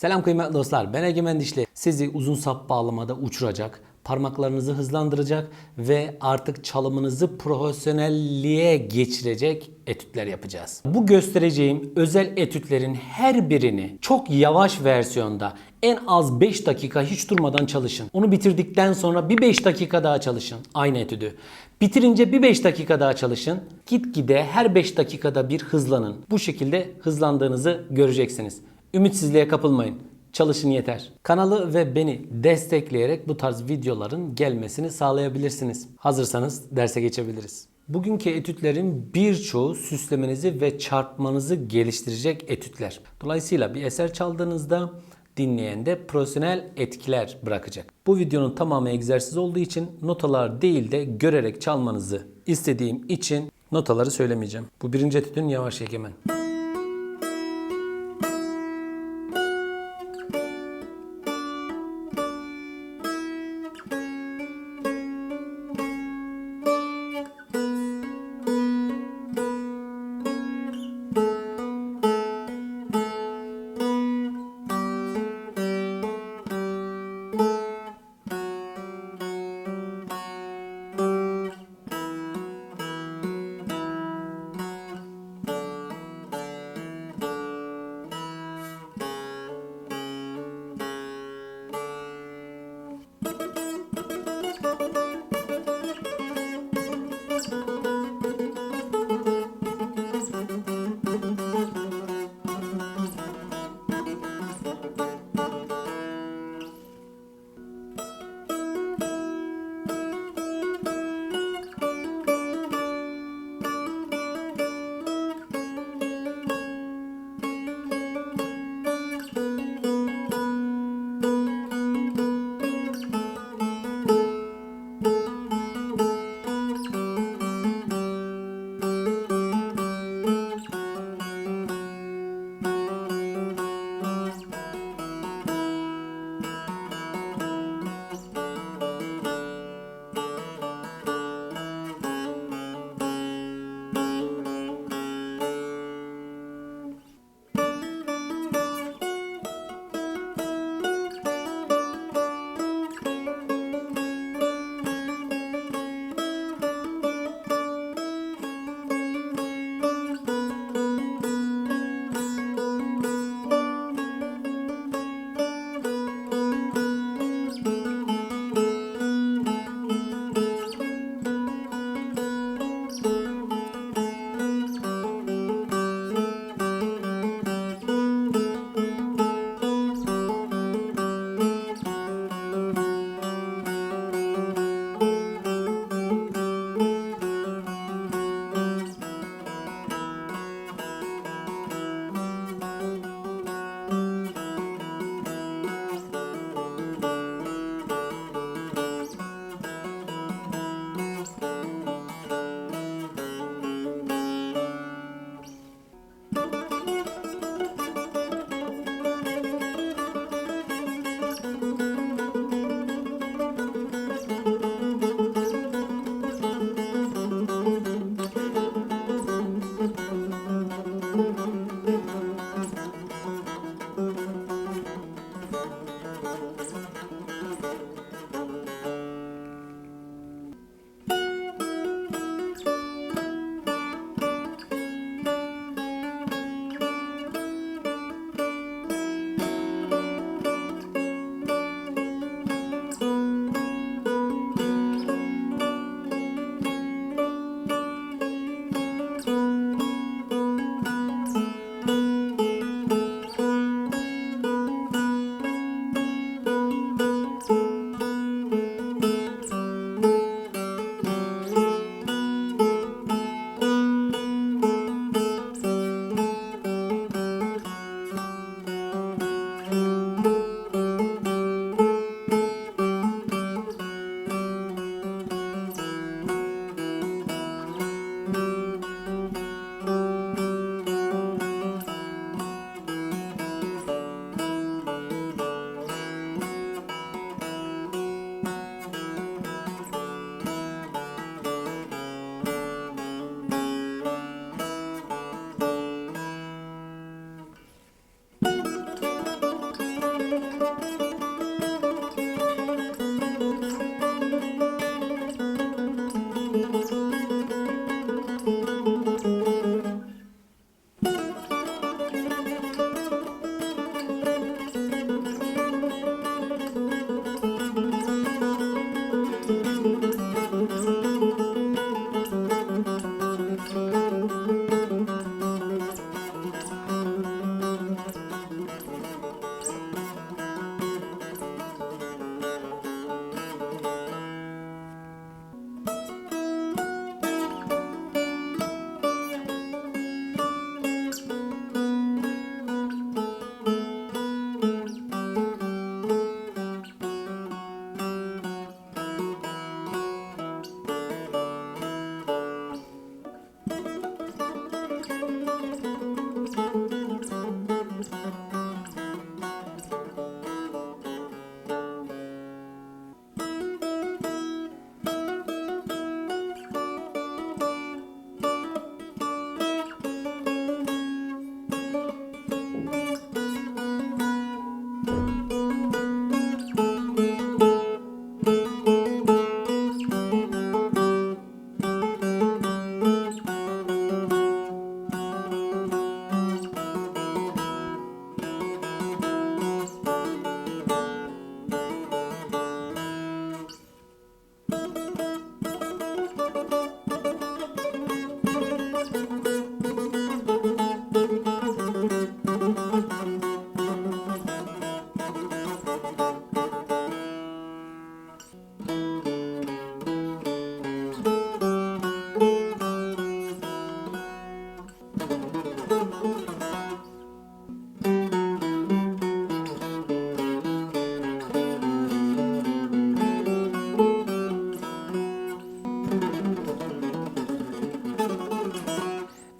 Selam kıymetli dostlar. Ben Egemen Dişli. Sizi uzun sap bağlamada uçuracak, parmaklarınızı hızlandıracak ve artık çalımınızı profesyonelliğe geçirecek etütler yapacağız. Bu göstereceğim özel etütlerin her birini çok yavaş versiyonda en az 5 dakika hiç durmadan çalışın. Onu bitirdikten sonra bir 5 dakika daha çalışın. Aynı etüdü. Bitirince bir 5 dakika daha çalışın. Gitgide her 5 dakikada bir hızlanın. Bu şekilde hızlandığınızı göreceksiniz. Ümitsizliğe kapılmayın. Çalışın yeter. Kanalı ve beni destekleyerek bu tarz videoların gelmesini sağlayabilirsiniz. Hazırsanız derse geçebiliriz. Bugünkü etütlerin birçoğu süslemenizi ve çarpmanızı geliştirecek etütler. Dolayısıyla bir eser çaldığınızda dinleyende profesyonel etkiler bırakacak. Bu videonun tamamı egzersiz olduğu için notalar değil de görerek çalmanızı istediğim için notaları söylemeyeceğim. Bu birinci etüdün yavaş egemen.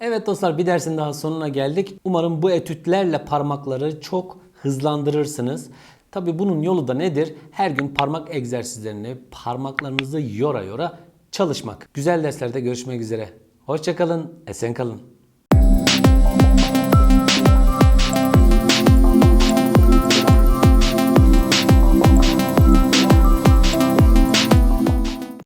Evet dostlar bir dersin daha sonuna geldik. Umarım bu etütlerle parmakları çok hızlandırırsınız. Tabi bunun yolu da nedir? Her gün parmak egzersizlerini parmaklarınızı yora yora çalışmak. Güzel derslerde görüşmek üzere. Hoşçakalın, esen kalın.